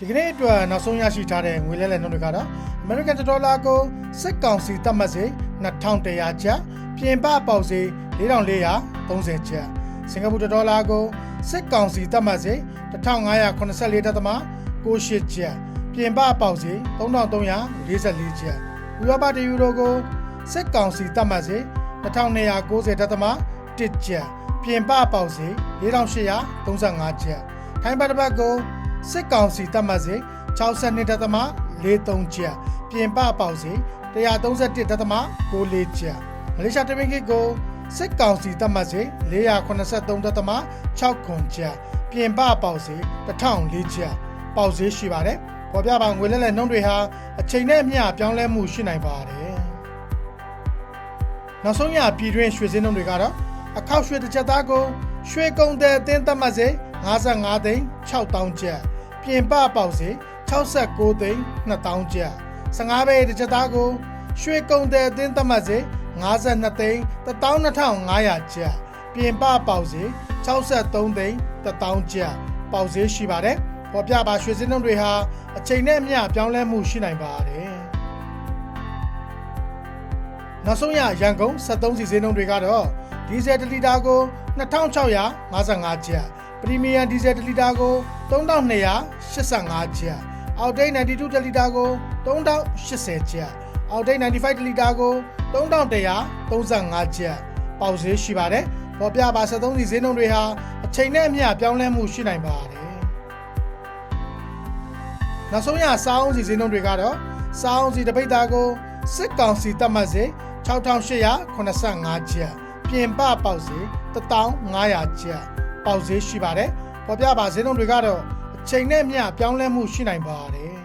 ဒီကနေ့အတွက်နောက်ဆုံးရရှိထားတဲ့ငွေလဲလှယ်နှုန်းတွေကတော့ American Dollar ကိုစစ်ကောင်စီသတ်မှတ်စေ2100ကျပ်ပြင်ပပေါက်စေ4430ကျပ်စင်ကာပူဒေါ်လာကိုစစ်ကောင်စီသတ်မှတ်စေ1584.68ကျပ်ပြင်ပပေါက်စေ3344ကျပ်ဥရောပတယူရိုကိုစစ်ကောင်စီသတ်မှတ်စေ2290.1ကျပ်ပြင်ပပေါက်စေ4835ကျပ်ထိုင်းဘတ်တစ်ပတ်ကို စစ်ကောင်စီတတ်မှတ်စေ62.43ကျပ်ပြင်ပပေါက်စေ131.94ကျပ်မလေးရှားတမင်ကိတ်ကိုစစ်ကောင်စီတတ်မှတ်စေ483.6ခွန်ကျပ်ပြင်ပပေါက်စေ1004ကျပ်ပေါက်စေရှိပါတယ်ပေါ်ပြပါငွေလဲလဲနှုန်းတွေဟာအချိန်နဲ့အမျှပြောင်းလဲမှုရှိနိုင်ပါတယ်နောက်ဆုံးရပြည်တွင်းရွှေစင်းနှုန်းတွေကတော့အခောက်ရွှေတစ်ချက်သားကိုရွှေကုံတဲ့အသင်းသတ်မှတ်စေ55သိန်း6000ကျပ် ပြင်ပပေါက်စေ69သိန်း2000ကျပ်15ပဲတစ်ချက်သားကို ရွှေကုံတဲ့အသင်းသတ်မှတ်စေ52သိန်း12500ကျပ်ပြင်ပပေါက်စေ63သိန်း1000ကျပ်ပေါက်စေရှိပါတယ်ပေါ်ပြပါရွှေစင်းနှုန်းတွေဟာအချိန်နဲ့အမျှပြောင်းလဲမှုရှိနိုင်ပါတယ်နောက်ဆုံးရရန်ကုန်73စီစင်းနှုန်းတွေကတော့ဒီဇယ်1လီတာကို2655ကျပ်ပရီမီယံဒီဇယ်1လီတာကို 3285ကျပ်အောက်တိတ်92တလီတာကို3080ကျပ်အောက်တိတ်95တလီတာကို3135ကျပ်ပေါက်ဈေးရှိပါတယ်ပေါ်ပြပါ73စီဈေးနှုန်းတွေဟာအချိန်နဲ့အမျှပြောင်းလဲမှုရှိနိုင်ပါတယ်နောက်ဆုံးရစားအောင်စီဈေးနှုန်းတွေကတော့စားအောင်စီတပိတ်သားကိုစစ်ကောင်စီတတ်မှတ်စေ6885ကျပ်ပြင်ပပေါက်စေ1500ကျပ်ပေါက်ဈေးရှိပါတယ် ပေါ်ပြပါဈေးနှုန်းတွေကတော့အချိန်နဲ့မျှပြောင်းလဲမှုရှိနိုင်ပါတယ်